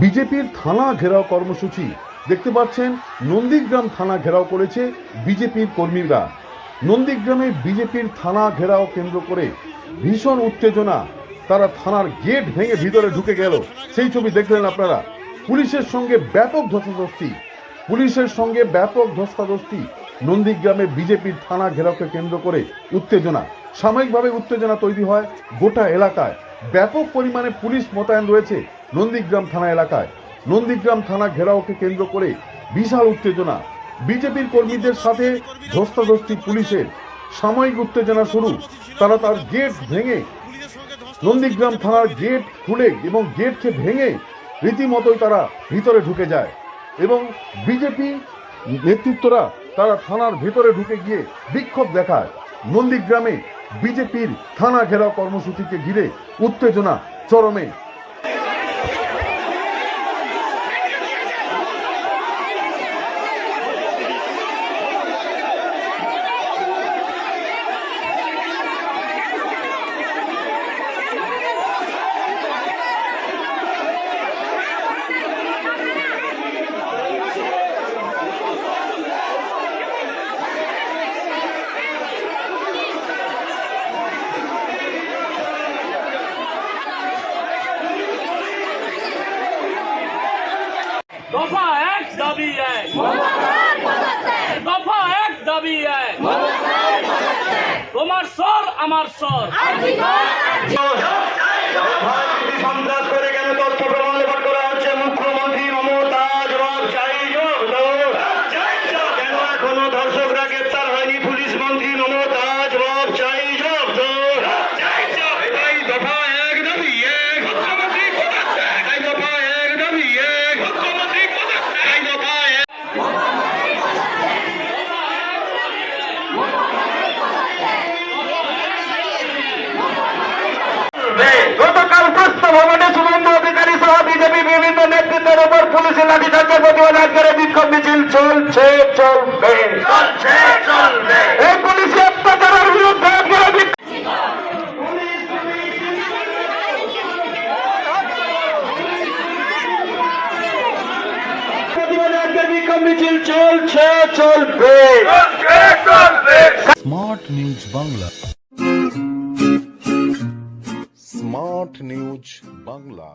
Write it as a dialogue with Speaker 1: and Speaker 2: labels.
Speaker 1: বিজেপির থানা ঘেরাও কর্মসূচি। দেখতে পাচ্ছেন নন্দীগ্রাম থানা ঘেরাও করেছে বিজেপির কর্মীরা। নন্দীগ্রামে বিজেপির থানা ঘেরাও কেন্দ্র করে ভীষণ উত্তেজনা। তারা থানার গেট ভেঙে ভিতরে ঢুকে গেল। সেই ছবি দেখলেন আপনারা। পুলিশের সঙ্গে ব্যাপক ধস্তাধস্তি। পুলিশের সঙ্গে ব্যাপক ধস্তাধস্তি। নন্দীগ্রামে বিজেপির থানা ঘেরাওকে কেন্দ্র করে উত্তেজনা। সাময়িকভাবে উত্তেজনা তৈরি হয় গোটা এলাকায়। ব্যাপক পরিমাণে পুলিশ মোতায়েন রয়েছে নন্দীগ্রাম থানা এলাকায়। নন্দীগ্রাম থানা ঘেরাওকে কেন্দ্র করে বিশাল উত্তেজনা। বিজেপির কর্মীদের সাথে ধস্তাধস্তি পুলিশের। সাময়িক উত্তেজনা শুরু। তারা তার গেট ভেঙে নন্দীগ্রাম থানার গেট খুলে এবং গেটকে ভেঙে রীতিমতোই তারা ভিতরে ঢুকে যায় এবং বিজেপি নেতৃত্বরা তারা থানার ভেতরে ঢুকে গিয়ে বিক্ষোভ দেখায়। নন্দীগ্রামে বিজেপির থানা ঘেরাও কর্মসূচিকে ঘিরে উত্তেজনা চরমে।
Speaker 2: দফা এক দাবি এক। দফা এক দাবি এক। তোমার স্বর আমার স্বর।
Speaker 3: সন্ত্রাস পুলিশের লাঠিচার্জের প্রতিবাদ আজকের বিক্ষোভ মিছিল চলছে চলবে। এই পুলিশি অত্যাচারের বিরুদ্ধে আজকের মিছিল চলছে চলবে।
Speaker 4: Smart news Bangla.
Speaker 5: Smart news Bangla.